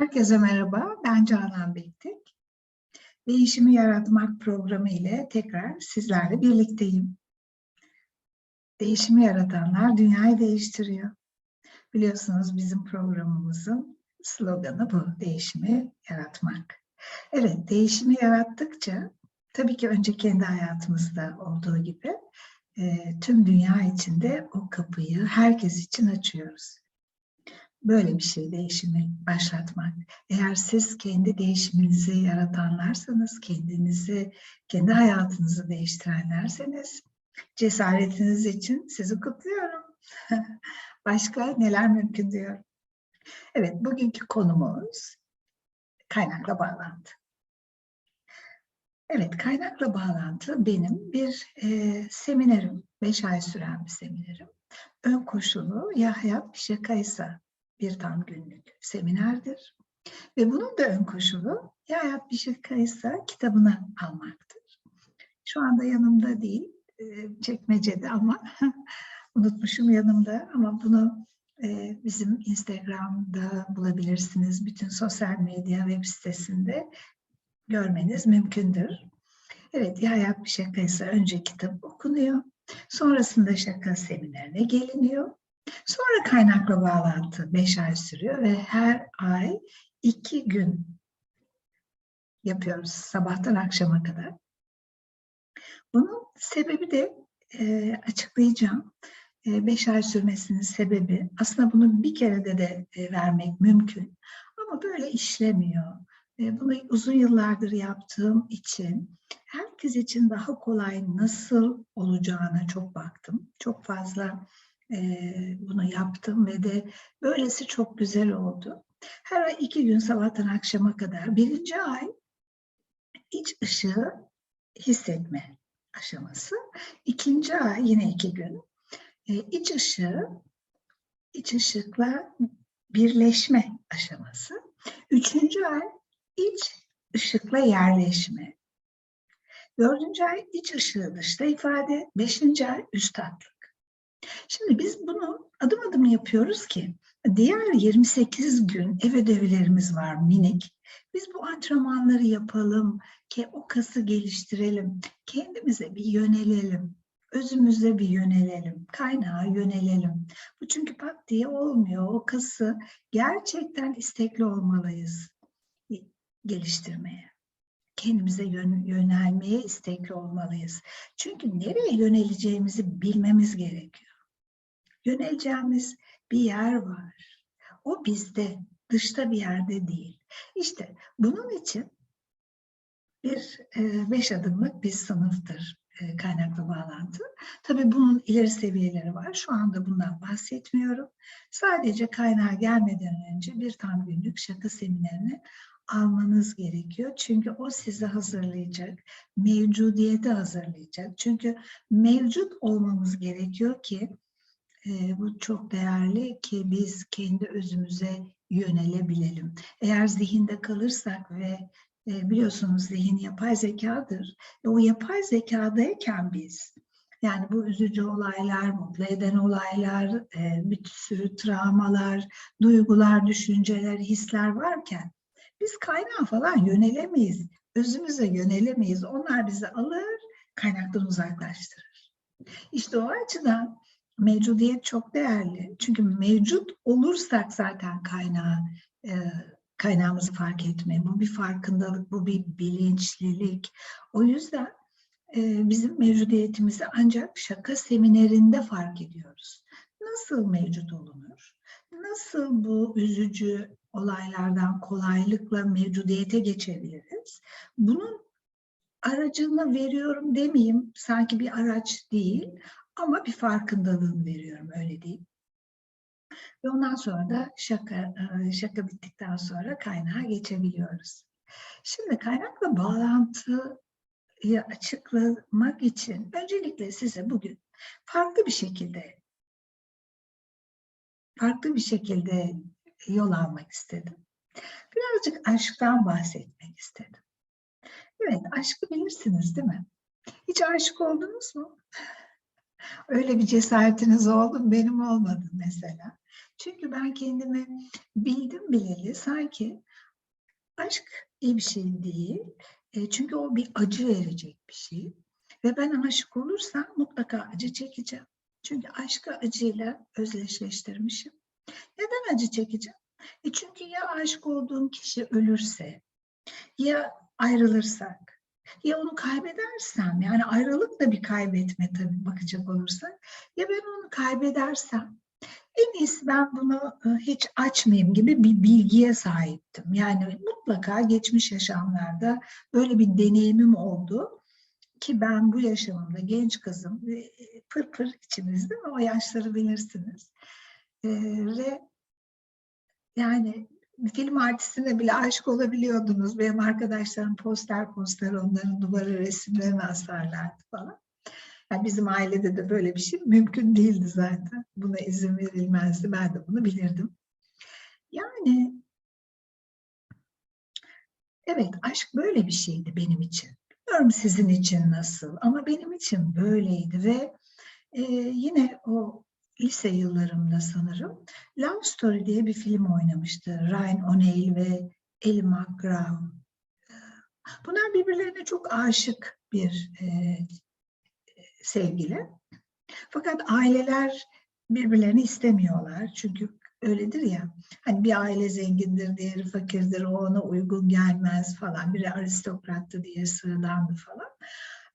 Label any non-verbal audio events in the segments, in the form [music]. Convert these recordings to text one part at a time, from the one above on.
Herkese merhaba, ben Canan Bektik. Değişimi Yaratmak programı ile tekrar sizlerle birlikteyim. Değişimi yaratanlar dünyayı değiştiriyor. Biliyorsunuz bizim programımızın sloganı bu, değişimi yaratmak. Evet, değişimi yarattıkça tabii ki önce kendi hayatımızda olduğu gibi tüm dünya içinde o kapıyı herkes için açıyoruz böyle bir şey değişimi başlatmak. Eğer siz kendi değişiminizi yaratanlarsanız, kendinizi, kendi hayatınızı değiştirenlerseniz cesaretiniz için sizi kutluyorum. [laughs] Başka neler mümkün diyorum. Evet, bugünkü konumuz kaynakla bağlantı. Evet, kaynakla bağlantı benim bir e, seminerim, beş ay süren bir seminerim. Ön koşulu ya hayat bir tam günlük seminerdir. Ve bunun da ön koşulu ya hayat bir şakaysa kitabını almaktır. Şu anda yanımda değil, e, çekmecede ama [laughs] unutmuşum yanımda ama bunu e, bizim Instagram'da bulabilirsiniz. Bütün sosyal medya web sitesinde görmeniz mümkündür. Evet, ya hayat bir şakaysa önce kitap okunuyor. Sonrasında şaka seminerine geliniyor. Sonra kaynakla bağlantı 5 ay sürüyor ve her ay 2 gün yapıyoruz sabahtan akşama kadar. Bunun sebebi de e, açıklayacağım. 5 e, ay sürmesinin sebebi aslında bunu bir kerede de e, vermek mümkün ama böyle işlemiyor. E, bunu uzun yıllardır yaptığım için herkes için daha kolay nasıl olacağına çok baktım. Çok fazla bunu yaptım ve de böylesi çok güzel oldu. Her ay iki gün sabahtan akşama kadar birinci ay iç ışığı hissetme aşaması. İkinci ay yine iki gün iç ışığı iç ışıkla birleşme aşaması. Üçüncü ay iç ışıkla yerleşme. Dördüncü ay iç ışığı dışta ifade. Beşinci ay üst tatlı. Şimdi biz bunu adım adım yapıyoruz ki diğer 28 gün ev ödevlerimiz var minik. Biz bu antrenmanları yapalım ki o kası geliştirelim. Kendimize bir yönelelim. Özümüze bir yönelelim. Kaynağa yönelelim. Bu çünkü pat diye olmuyor. O kası gerçekten istekli olmalıyız geliştirmeye kendimize yön, yönelmeye istekli olmalıyız. Çünkü nereye yöneleceğimizi bilmemiz gerekiyor yöneleceğimiz bir yer var. O bizde, dışta bir yerde değil. İşte bunun için bir e, beş adımlık bir sınıftır e, kaynaklı bağlantı. Tabii bunun ileri seviyeleri var. Şu anda bundan bahsetmiyorum. Sadece kaynağa gelmeden önce bir tam günlük şaka seminerini almanız gerekiyor. Çünkü o sizi hazırlayacak, mevcudiyeti hazırlayacak. Çünkü mevcut olmamız gerekiyor ki e, bu çok değerli ki biz kendi özümüze yönelebilelim. Eğer zihinde kalırsak ve e, biliyorsunuz zihin yapay zekadır. E, o yapay zekadayken biz yani bu üzücü olaylar, mutlu eden olaylar, e, bir sürü travmalar, duygular, düşünceler, hisler varken biz kaynağa falan yönelemeyiz. Özümüze yönelemeyiz. Onlar bizi alır, kaynaktan uzaklaştırır. İşte o açıdan mevcudiyet çok değerli. Çünkü mevcut olursak zaten kaynağı e, kaynağımızı fark etme. Bu bir farkındalık, bu bir bilinçlilik. O yüzden e, bizim mevcudiyetimizi ancak şaka seminerinde fark ediyoruz. Nasıl mevcut olunur? Nasıl bu üzücü olaylardan kolaylıkla mevcudiyete geçebiliriz? Bunun aracını veriyorum demeyeyim, sanki bir araç değil ama bir farkındalığını veriyorum öyle diyeyim. Ve ondan sonra da şaka, e, şaka bittikten sonra kaynağa geçebiliyoruz. Şimdi kaynakla bağlantıyı açıklamak için öncelikle size bugün farklı bir şekilde farklı bir şekilde yol almak istedim. Birazcık aşktan bahsetmek istedim. Evet, aşkı bilirsiniz değil mi? Hiç aşık oldunuz mu? Öyle bir cesaretiniz oldu mu? Benim olmadı mesela. Çünkü ben kendimi bildim bileli sanki aşk iyi bir şey değil. E, çünkü o bir acı verecek bir şey. Ve ben aşık olursam mutlaka acı çekeceğim. Çünkü aşkı acıyla özdeşleştirmişim. Neden acı çekeceğim? E çünkü ya aşık olduğum kişi ölürse, ya ayrılırsak, ya onu kaybedersem, yani ayrılık da bir kaybetme tabii bakacak olursak, ya ben onu kaybedersem, en iyisi ben bunu e, hiç açmayayım gibi bir bilgiye sahiptim. Yani mutlaka geçmiş yaşamlarda böyle bir deneyimim oldu ki ben bu yaşamımda genç kızım, e, pır pır içimizde mi o yaşları bilirsiniz. Ee, ve yani film artistine bile aşık olabiliyordunuz. Benim arkadaşlarım poster poster onların duvara resimlerini asarlardı falan. Yani bizim ailede de böyle bir şey mümkün değildi zaten. Buna izin verilmezdi. Ben de bunu bilirdim. Yani evet aşk böyle bir şeydi benim için. Bilmiyorum sizin için nasıl ama benim için böyleydi ve e, yine o lise yıllarımda sanırım Love Story diye bir film oynamıştı. Ryan O'Neil ve Ellie McGraw. Bunlar birbirlerine çok aşık bir e, sevgili. Fakat aileler birbirlerini istemiyorlar. Çünkü öyledir ya. Hani bir aile zengindir, diğeri fakirdir, o ona uygun gelmez falan. Biri aristokrattı, diğeri sıradandı falan.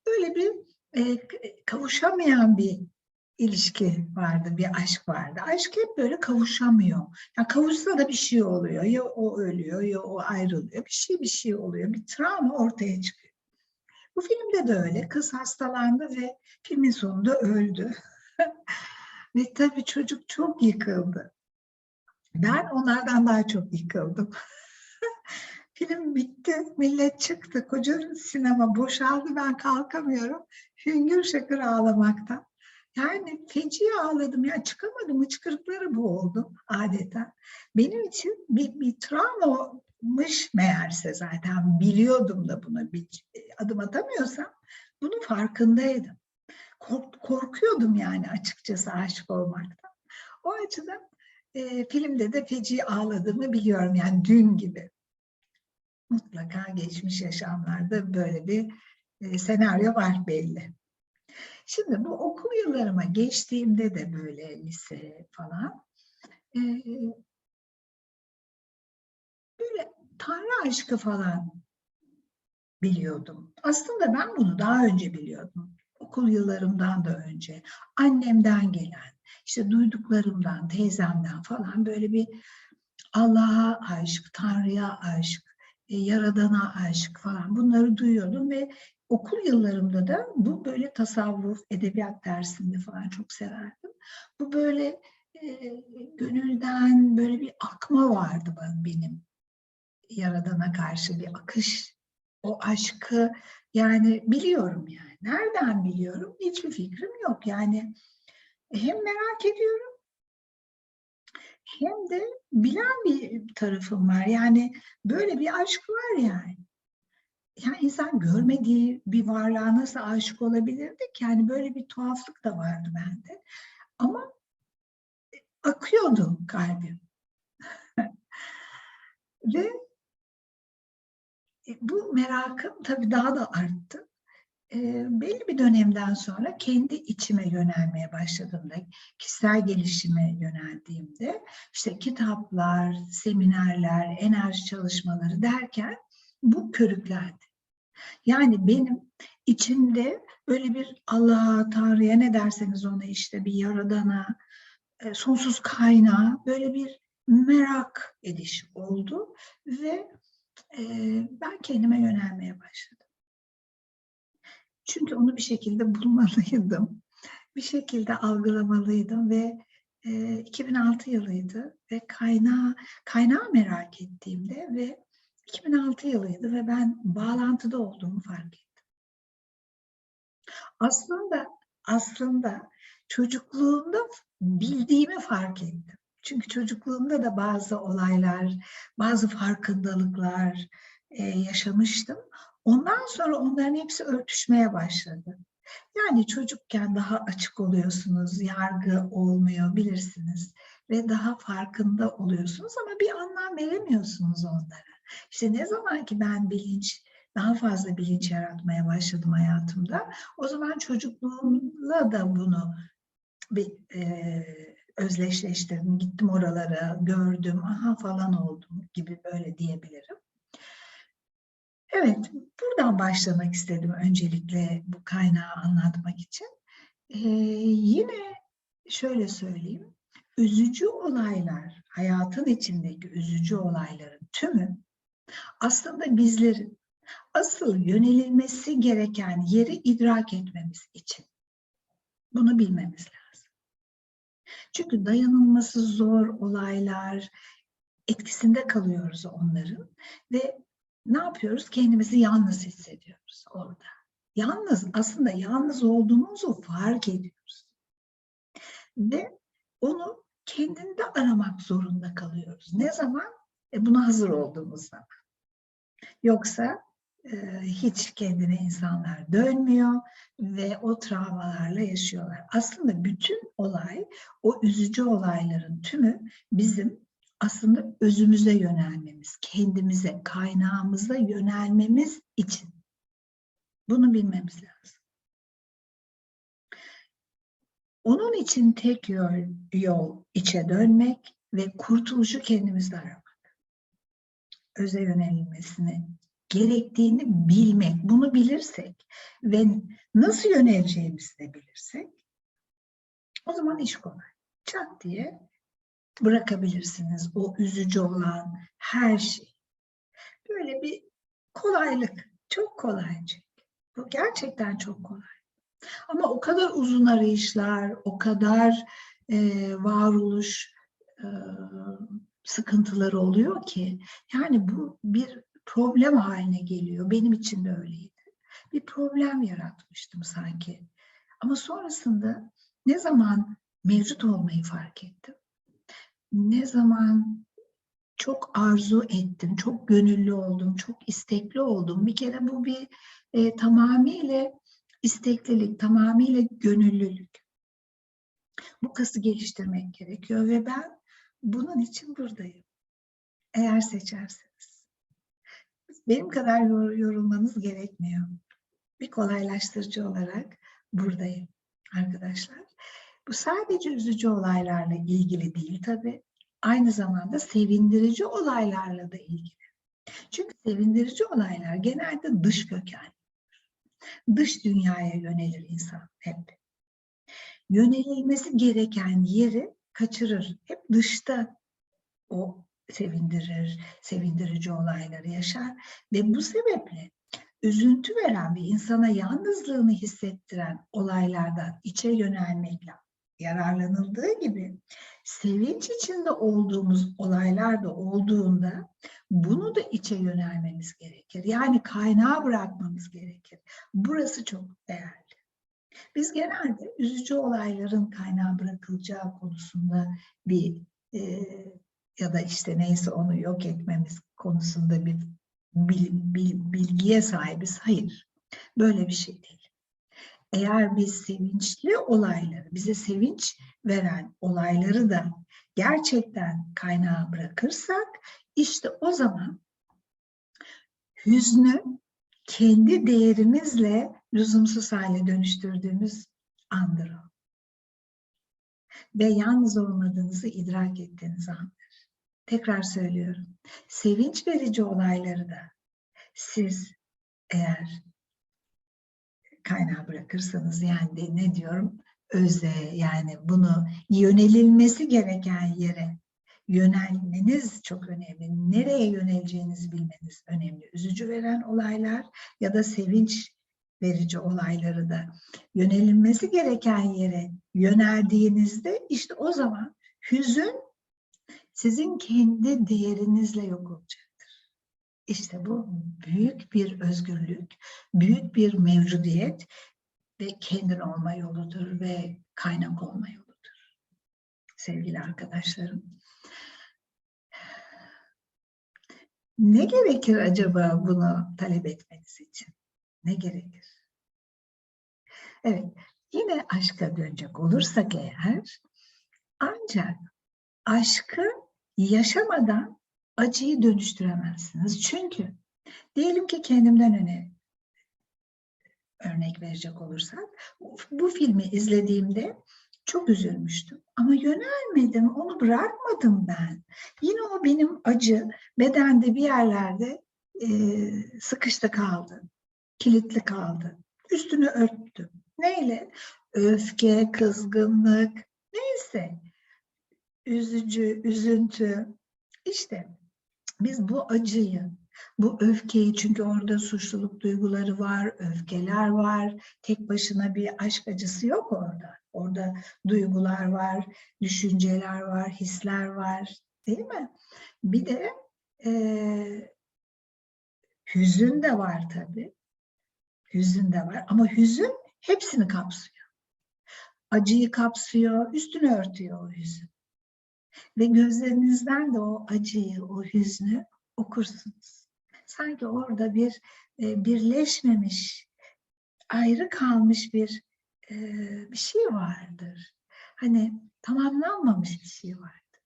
Böyle bir e, kavuşamayan bir ilişki vardı, bir aşk vardı. Aşk hep böyle kavuşamıyor. Yani kavuşsa da bir şey oluyor. Ya o ölüyor ya o ayrılıyor. Bir şey bir şey oluyor. Bir travma ortaya çıkıyor. Bu filmde de öyle. Kız hastalandı ve filmin sonunda öldü. [laughs] ve tabii çocuk çok yıkıldı. Ben onlardan daha çok yıkıldım. [laughs] Film bitti, millet çıktı, koca sinema boşaldı, ben kalkamıyorum. Hüngür şakır ağlamaktan. Yani feci ağladım ya çıkamadım hıçkırıkları bu oldu adeta. Benim için bir, bir travmamış meğerse zaten biliyordum da buna bir adım atamıyorsam bunun farkındaydım. Kork, korkuyordum yani açıkçası aşık olmaktan. O açıdan e, filmde de feci ağladığımı biliyorum yani dün gibi. Mutlaka geçmiş yaşamlarda böyle bir e, senaryo var belli. Şimdi bu okul yıllarıma geçtiğimde de böyle lise falan e, böyle Tanrı aşkı falan biliyordum. Aslında ben bunu daha önce biliyordum. Okul yıllarımdan da önce. Annemden gelen, işte duyduklarımdan, teyzemden falan böyle bir Allah'a aşık, Tanrı'ya aşık, e, Yaradan'a aşık falan bunları duyuyordum ve okul yıllarımda da bu böyle tasavvuf, edebiyat dersinde falan çok severdim. Bu böyle e, gönülden böyle bir akma vardı benim Yaradan'a karşı bir akış. O aşkı yani biliyorum yani. Nereden biliyorum? Hiçbir fikrim yok. Yani hem merak ediyorum hem de bilen bir tarafım var. Yani böyle bir aşk var yani yani insan görmediği bir varlığa nasıl aşık olabilirdi ki? Yani böyle bir tuhaflık da vardı bende. Ama akıyordu kalbim. [laughs] Ve e, bu merakım tabii daha da arttı. E, belli bir dönemden sonra kendi içime yönelmeye başladığımda, kişisel gelişime yöneldiğimde, işte kitaplar, seminerler, enerji çalışmaları derken bu körüklendi. Yani benim içimde böyle bir Allah'a, Tanrı'ya ne derseniz ona işte bir yaradana, e, sonsuz kaynağa böyle bir merak ediş oldu ve e, ben kendime yönelmeye başladım. Çünkü onu bir şekilde bulmalıydım. Bir şekilde algılamalıydım ve 2006 yılıydı ve kaynağı, kaynağı merak ettiğimde ve 2006 yılıydı ve ben bağlantıda olduğumu fark ettim. Aslında aslında çocukluğumda bildiğimi fark ettim. Çünkü çocukluğumda da bazı olaylar, bazı farkındalıklar e, yaşamıştım. Ondan sonra onların hepsi örtüşmeye başladı. Yani çocukken daha açık oluyorsunuz, yargı olmuyor bilirsiniz ve daha farkında oluyorsunuz ama bir anlam veremiyorsunuz onlara. İşte ne zaman ki ben bilinç, daha fazla bilinç yaratmaya başladım hayatımda, o zaman çocukluğumla da bunu bir e, özdeşleştirdim. Gittim oralara, gördüm, aha falan oldum gibi böyle diyebilirim. Evet, buradan başlamak istedim öncelikle bu kaynağı anlatmak için. Ee, yine şöyle söyleyeyim, üzücü olaylar, hayatın içindeki üzücü olayların tümü aslında bizlerin asıl yönelilmesi gereken yeri idrak etmemiz için. Bunu bilmemiz lazım. Çünkü dayanılması zor olaylar, etkisinde kalıyoruz onların ve ne yapıyoruz? Kendimizi yalnız hissediyoruz orada. Yalnız, aslında yalnız olduğumuzu fark ediyoruz. Ve onu kendinde aramak zorunda kalıyoruz. Ne zaman? E buna hazır olduğumuz zaman. Yoksa e, hiç kendine insanlar dönmüyor ve o travmalarla yaşıyorlar. Aslında bütün olay, o üzücü olayların tümü bizim aslında özümüze yönelmemiz, kendimize, kaynağımıza yönelmemiz için. Bunu bilmemiz lazım. Onun için tek yol, yol içe dönmek ve kurtuluşu kendimizde aramak. Öze yönelilmesini gerektiğini bilmek. Bunu bilirsek ve nasıl yöneleceğimizi de bilirsek o zaman iş kolay. Çat diye bırakabilirsiniz o üzücü olan her şey. Böyle bir kolaylık, çok kolaycık. Bu gerçekten çok kolay. Ama o kadar uzun arayışlar, o kadar e, varoluş e, sıkıntıları oluyor ki yani bu bir problem haline geliyor. Benim için de öyleydi. Bir problem yaratmıştım sanki. Ama sonrasında ne zaman mevcut olmayı fark ettim ne zaman çok arzu ettim, çok gönüllü oldum, çok istekli oldum. Bir kere bu bir e, tamamıyla isteklilik, tamamıyla gönüllülük. Bu kası geliştirmek gerekiyor ve ben bunun için buradayım. Eğer seçerseniz. Benim kadar yor, yorulmanız gerekmiyor. Bir kolaylaştırıcı olarak buradayım arkadaşlar. Bu sadece üzücü olaylarla ilgili değil tabii. Aynı zamanda sevindirici olaylarla da ilgili. Çünkü sevindirici olaylar genelde dış köken. Dış dünyaya yönelir insan hep. Yönelilmesi gereken yeri kaçırır. Hep dışta o sevindirir, sevindirici olayları yaşar ve bu sebeple üzüntü veren bir insana yalnızlığını hissettiren olaylardan içe yönelmekle yararlanıldığı gibi sevinç içinde olduğumuz olaylar da olduğunda bunu da içe yönelmemiz gerekir. Yani kaynağı bırakmamız gerekir. Burası çok değerli. Biz genelde üzücü olayların kaynağı bırakılacağı konusunda bir e, ya da işte neyse onu yok etmemiz konusunda bir bil, bil, bilgiye sahibiz. Hayır, böyle bir şey değil eğer biz sevinçli olayları, bize sevinç veren olayları da gerçekten kaynağa bırakırsak işte o zaman hüznü kendi değerimizle lüzumsuz hale dönüştürdüğümüz andır o. Ve yalnız olmadığınızı idrak ettiğiniz andır. Tekrar söylüyorum. Sevinç verici olayları da siz eğer kaynağı bırakırsanız yani de ne diyorum öze yani bunu yönelilmesi gereken yere yönelmeniz çok önemli. Nereye yöneleceğinizi bilmeniz önemli. Üzücü veren olaylar ya da sevinç verici olayları da yönelilmesi gereken yere yöneldiğinizde işte o zaman hüzün sizin kendi değerinizle yok olacak. İşte bu büyük bir özgürlük, büyük bir mevcudiyet ve kendin olma yoludur ve kaynak olma yoludur. Sevgili arkadaşlarım. Ne gerekir acaba bunu talep etmeniz için? Ne gerekir? Evet, yine aşka dönecek olursak eğer, ancak aşkı yaşamadan acıyı dönüştüremezsiniz. Çünkü diyelim ki kendimden öne örnek verecek olursak bu, filmi izlediğimde çok üzülmüştüm ama yönelmedim, onu bırakmadım ben. Yine o benim acı bedende bir yerlerde e, sıkıştı kaldı, kilitli kaldı. Üstünü örttüm. Neyle? Öfke, kızgınlık, neyse. Üzücü, üzüntü. İşte biz bu acıyı, bu öfkeyi çünkü orada suçluluk duyguları var, öfkeler var. Tek başına bir aşk acısı yok orada. Orada duygular var, düşünceler var, hisler var. Değil mi? Bir de e, hüzün de var tabii. Hüzün de var ama hüzün hepsini kapsıyor. Acıyı kapsıyor, üstünü örtüyor o hüzün. Ve gözlerinizden de o acıyı, o hüznü okursunuz. Sanki orada bir e, birleşmemiş, ayrı kalmış bir e, bir şey vardır. Hani tamamlanmamış bir şey vardır.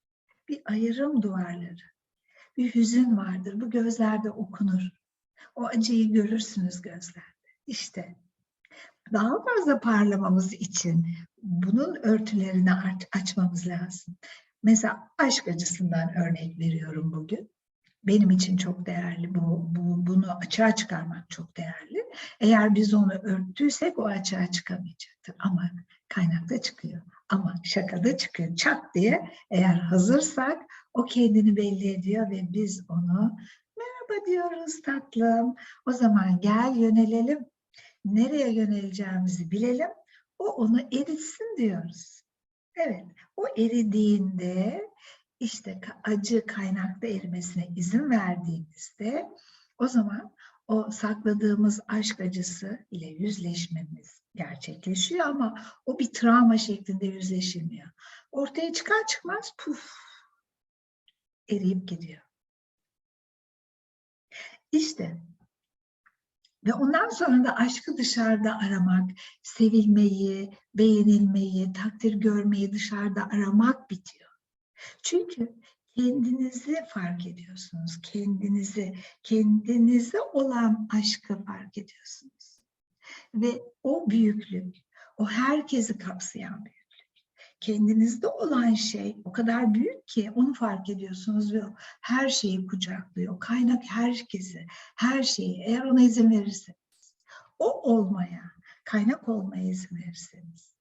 Bir ayrım duvarları, bir hüzün vardır. Bu gözlerde okunur. O acıyı görürsünüz gözlerde. İşte daha fazla parlamamız için bunun örtülerini açmamız lazım. Mesela aşk acısından örnek veriyorum bugün. Benim için çok değerli. Bu, bu, bunu açığa çıkarmak çok değerli. Eğer biz onu örttüysek o açığa çıkamayacaktır. Ama kaynakta çıkıyor. Ama şakada çıkıyor. Çak diye eğer hazırsak o kendini belli ediyor ve biz onu merhaba diyoruz tatlım. O zaman gel yönelelim. Nereye yöneleceğimizi bilelim. O onu eritsin diyoruz. Evet, o eridiğinde işte acı kaynakta erimesine izin verdiğimizde o zaman o sakladığımız aşk acısı ile yüzleşmemiz gerçekleşiyor ama o bir travma şeklinde yüzleşilmiyor. Ortaya çıkar çıkmaz puf eriyip gidiyor. İşte ve ondan sonra da aşkı dışarıda aramak, sevilmeyi, beğenilmeyi, takdir görmeyi dışarıda aramak bitiyor. Çünkü kendinizi fark ediyorsunuz. Kendinizi, kendinize olan aşkı fark ediyorsunuz. Ve o büyüklük, o herkesi kapsayan büyüklük. Kendinizde olan şey o kadar büyük ki onu fark ediyorsunuz ve her şeyi kucaklıyor. Kaynak herkesi, her şeyi eğer ona izin verirseniz, o olmaya, kaynak olmaya izin verirseniz,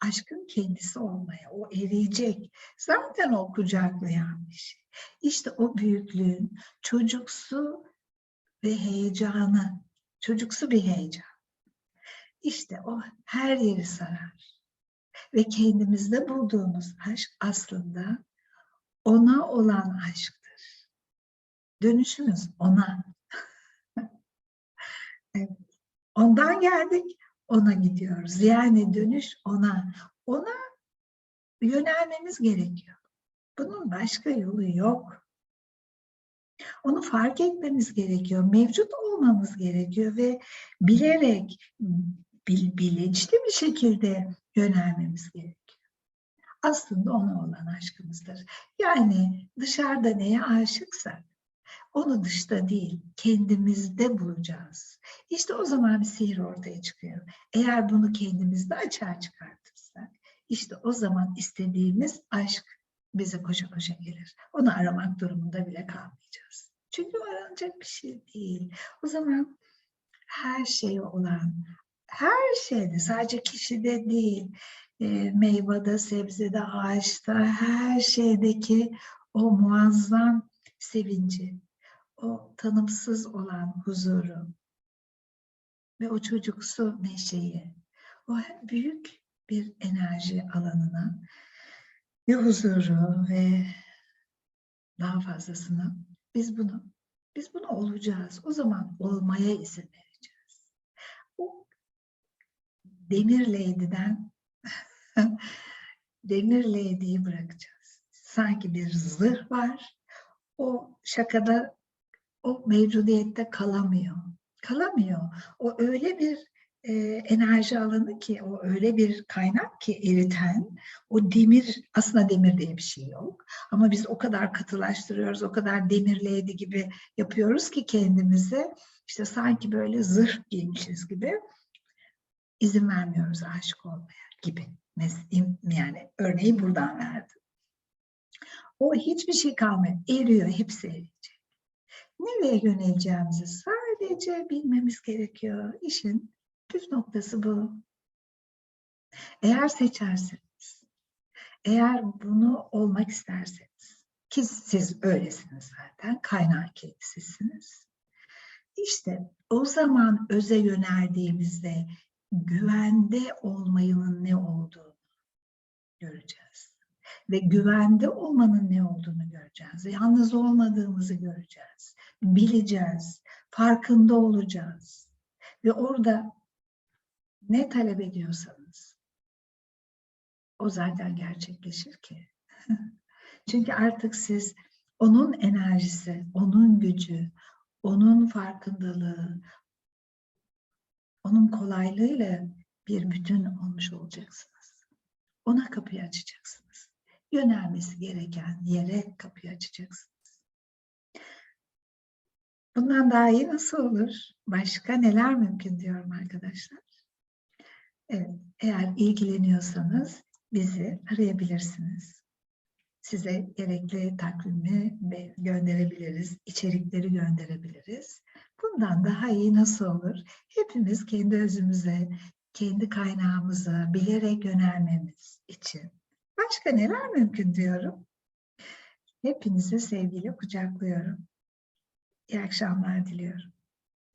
aşkın kendisi olmaya, o eriyecek. Zaten o kucaklayan bir şey. İşte o büyüklüğün çocuksu ve heyecanı, çocuksu bir heyecan. İşte o her yeri sarar. Ve kendimizde bulduğumuz aşk aslında ona olan aşktır. Dönüşümüz ona. [laughs] evet. Ondan geldik, ona gidiyoruz. Yani dönüş ona. Ona yönelmemiz gerekiyor. Bunun başka yolu yok. Onu fark etmemiz gerekiyor. Mevcut olmamız gerekiyor ve bilerek, bil, bilinçli bir şekilde yönelmemiz gerekiyor. Aslında ona olan aşkımızdır. Yani dışarıda neye aşıksak onu dışta değil, kendimizde bulacağız. İşte o zaman bir sihir ortaya çıkıyor. Eğer bunu kendimizde açığa çıkartırsak, işte o zaman istediğimiz aşk bize koşa koşa gelir. Onu aramak durumunda bile kalmayacağız. Çünkü aranacak bir şey değil. O zaman her şeye olan, her şeyde, sadece kişide değil, e, meyvede, sebzede, ağaçta, her şeydeki o muazzam sevinci, o tanımsız olan huzuru ve o çocuksu neşeyi, o büyük bir enerji alanına ve huzuru ve daha fazlasını biz bunu biz bunu olacağız. O zaman olmaya izin vereceğiz. O demir lady'den [laughs] demir lady'yi bırakacağız. Sanki bir zırh var. O şakada o mevcudiyette kalamıyor. Kalamıyor. O öyle bir e, enerji alanı ki o öyle bir kaynak ki eriten o demir aslında demir diye bir şey yok ama biz o kadar katılaştırıyoruz o kadar demirleydi gibi yapıyoruz ki kendimize işte sanki böyle zırh giymişiz gibi izin vermiyoruz aşık olmaya gibi yani örneği buradan verdim. O hiçbir şey kalmıyor eriyor hepsi eriyecek. Nereye yöneleceğimizi sadece bilmemiz gerekiyor. İşin püf noktası bu. Eğer seçerseniz, eğer bunu olmak isterseniz, ki siz öylesiniz zaten, kaynağı kendisisiniz. İşte o zaman öze yöneldiğimizde güvende olmayının ne olduğunu göreceğiz. Ve güvende olmanın ne olduğunu göreceğiz. Yalnız olmadığımızı göreceğiz. Bileceğiz. Farkında olacağız. Ve orada ne talep ediyorsanız o zaten gerçekleşir ki. [laughs] Çünkü artık siz onun enerjisi, onun gücü, onun farkındalığı, onun kolaylığıyla bir bütün olmuş olacaksınız. Ona kapıyı açacaksınız. Yönelmesi gereken yere kapıyı açacaksınız. Bundan daha iyi nasıl olur? Başka neler mümkün diyorum arkadaşlar. Evet, eğer ilgileniyorsanız bizi arayabilirsiniz. Size gerekli takvimi gönderebiliriz, içerikleri gönderebiliriz. Bundan daha iyi nasıl olur? Hepimiz kendi özümüze, kendi kaynağımıza bilerek yönelmemiz için. Başka neler mümkün diyorum. Hepinizi sevgiyle kucaklıyorum. İyi akşamlar diliyorum.